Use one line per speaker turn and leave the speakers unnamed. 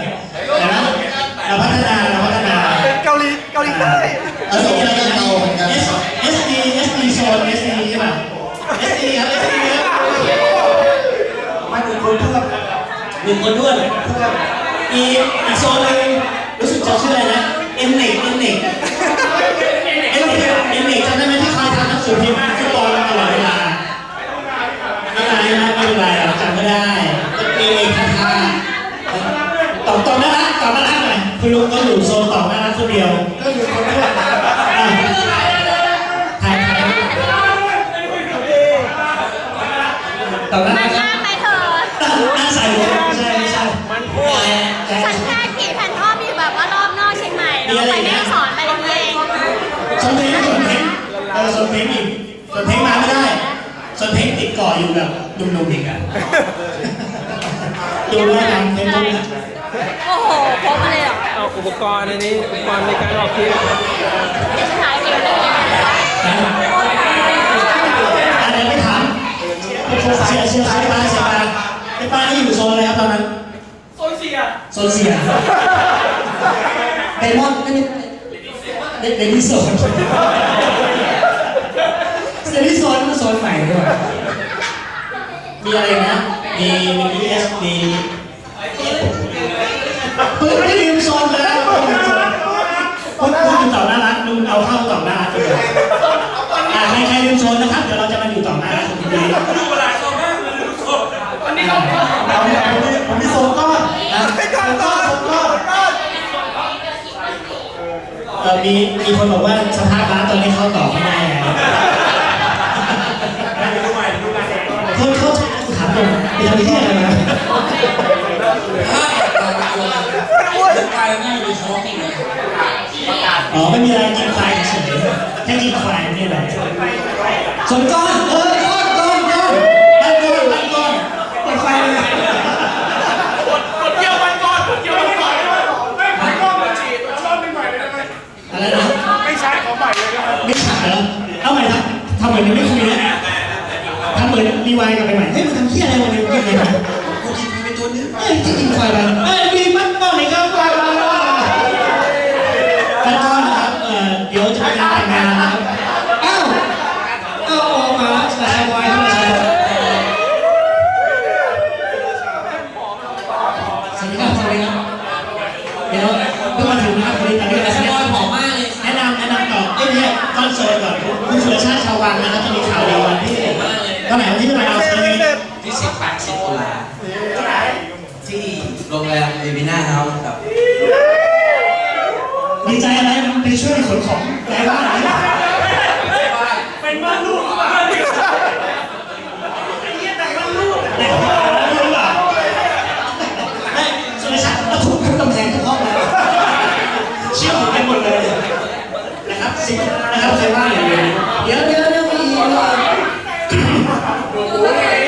นะเราพัฒนาเราพัฒนา
เกาหลีเกาหลีใต้
เออมีอะไรกันเราเหมือนกัน S S D S D โซน S D ใช่ป่ะ S D ครับ S D ครับ
มาหนึ่งคนเพื่อน
หนึ่งคนด้วยอีกอีกโซนหนึ่งรู้สึกจะชื่ออะไรนะ M เน็ก M เน็ก M เน็ก M เน็กจำได้ไหมที่คอยทำหนังสือพิมพ์ฟุตบอลตลอดเวลาไม่เป็นไรไม่เป็นไรเราจำไม่ได้เอเอคาทาตอบตอบน่ารักตอบน่ารักหน่อย คุณลุงก็อยู่โซนต่อบน่ารักคนเดียว
ก็หนึ่งคนเพื่อน
อะถ่ายถ่ายตอบน่า
มัน
ก
ยากไหมเธอ
นั่งใส่หัวไม่ใช่ไม่ใช่
มันพูด
ฉันแค่ขี่แผ่นทอมอยู่แบบว่ารอบนอกเชียงใหม่แล้วไปแม่สอนไปเรียน
สนเพลงสนเพลงเออสนเพลงอีกสนเพลงมาไม่ได้สนเพลงติดกาะอยู่แบบนุ่มๆอีกอะดูแล้วกันเพลงต้นนะ
โอ้โหพกมาเลย อ
เอาอุปกรณ์อันนี้อุปกรณ์ในการออกคลิป
จะถ่ายวิวเลย
นะอะไรไม่ถามเชียร์เชียร์เชียร์ป้าเชียร์ป้าเชียร์ป้านี่อยู่โซนอะไรครับตอนนั้น
โซนเสีย
โซนเสียเดมอนไม่ได้เดเดนิโซนเดนิโซนมันโซนใหม่ด้วยมีอะไรนะมีมีเอสมี ปืนไม่ลืมโซนแล้วคุณคุณอยู่ต่อหน้ารักลุงเอาเข้าต่อหน้ารักไปเลยอ่าใครใครลืมโซนนะครับ เดี๋ยวเราจะมาอยู่ต่อหน้ารักคุณดี
วันนี้เราเราผมมีโซนก้อนไม่ก้อนก้อนก้อนก้อน
เออมีมีคนบอกว่าสภาพร้านตอนนี้เข้าต่อไม่ได้ไงเขาเขาถามผมไปทำที่อะไรมาอ๋อไม่มีอะไรกินควายเฉยแค่กินควายไม่มีอะสนก้อนเออก้อนก้อนก้อนตั้ก้อนตั้ก้อนตั้งไฟเลย
กดเกี่ยวมันก่อนกดเกี่ยวมันก่อนไม่ไม่ก้อนมาฉีดชอบไม่ใหม่เลยได้ไหม
อะไรนะ
ไม่ใช่ของใหม่เลยได้ไหม
ไม่ฉาเหรอเอาใหม่ทำทำเหมือนยังไม่คุยนะ เหมือนรีไวล์กลับไปใหม่เฮ้ยมึงทำเหี้ยอะไรวันนี้กินอะไรมากูกินไปตัวนึงเอ้ยจะกินควายไปเอ้ยมีมันก้อนอีกครับควายมาแล้วแล้วก็นะครับเอ่อเดี๋ยวจะไปงานแต่งงานนะครับอ้าวเอาออกมาแล้วชายควายเข้ามาชายสวัสดีครับสวัสดีครับเดี๋ยวเพิ่งมาถึงนะครับวันนี้ตอนนี้กำลังแนะนำ
หอมมากเลย
แนะนำแนะนำต่อเอ้ยเนี่ยคอนเสิร์ตก่อนคุณสุรชาติชาววังนะครับจะมีข่าวดี ที่าไหร่วันที่เท่าไหร่เอา
เชิ
ญ
เสร็จ
ที่สิบแปดสิบตุลาที่โรงแรมเอวิน่าเฮาส์ครับ
ดีใจอะไรมันไปช่วยขนของย้ายบ้านนี่
เป็นบ้านลูกบ้านไอ้เหี้ยแต่บ้านลูก
แต่ของเราไม่รู้อะไอ้สุรชาติเอาทุบทุบกำแพงทุกห้องเลยเชื่อผมไปหมดเลยนะครับสินะครับใครว่าอย่างเดียวเดี๋ยวเดี๋ยวเดี๋ยวมี Lord.